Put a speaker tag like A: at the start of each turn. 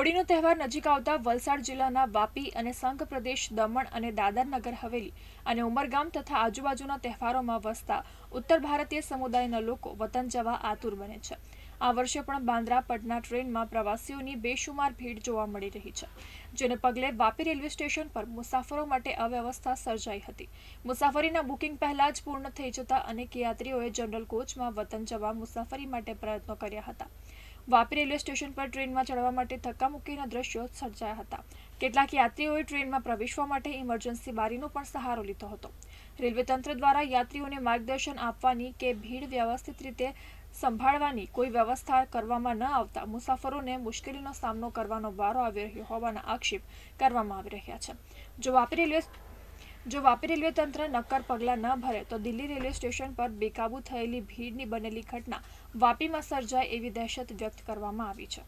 A: હોળીનો તહેવાર નજીક આવતા વલસાડ જિલ્લાના વાપી અને સંઘ પ્રદેશ દમણ અને દાદરનગર હવેલી અને ઉમરગામ તથા આજુબાજુના તહેવારોમાં વસતા ઉત્તર ભારતીય સમુદાયના લોકો વતન જવા આતુર બને છે. આ વર્ષે પણ બાંદ્રા, પટના ટ્રેનમાં પ્રવાસીઓની બેશુમાર ભીડ જોવા મળી રહી છે, જેને પગલે વાપી રેલવે સ્ટેશન પર મુસાફરો માટે અવ્યવસ્થા સર્જાઈ હતી. મુસાફરીના બુકિંગ પહેલા જ પૂર્ણ થઈ જતા અનેક યાત્રીઓએ જનરલ કોચમાં વતન જવા મુસાફરી માટે પ્રયત્નો કર્યા હતા. વાપી રેલવે સ્ટેશન પર ટ્રેનમાં ચડવા માટે ધક્કામુક્કીના દ્રશ્યો સર્જાયા હતા. કેટલાક યાત્રીઓએ ટ્રેનમાં પ્રવેશવા માટે ઇમરજન્સી બારીનો પણ સહારો લીધો હતો. રેલવે તંત્ર દ્વારા યાત્રીઓને માર્ગદર્શન આપવાની કે ભીડ વ્યવસ્થિત રીતે સંભાળવાની કોઈ વ્યવસ્થા કરવામાં ન આવતા મુસાફરોને મુશ્કેલીનો સામનો કરવાનો વારો આવી રહ્યો હોવાના આક્ષેપ કરવામાં આવી રહ્યા છે. જો વાપી રેલવે જો વાપી રેલવે તંત્ર નક્કર પગલાં ન ભરે, તો દિલ્હી રેલવે સ્ટેશન પર બેકાબૂ થયેલી ભીડની બનેલી ઘટના વાપીમાં સર્જાય એવી દહેશત વ્યક્ત કરવામાં આવી છે.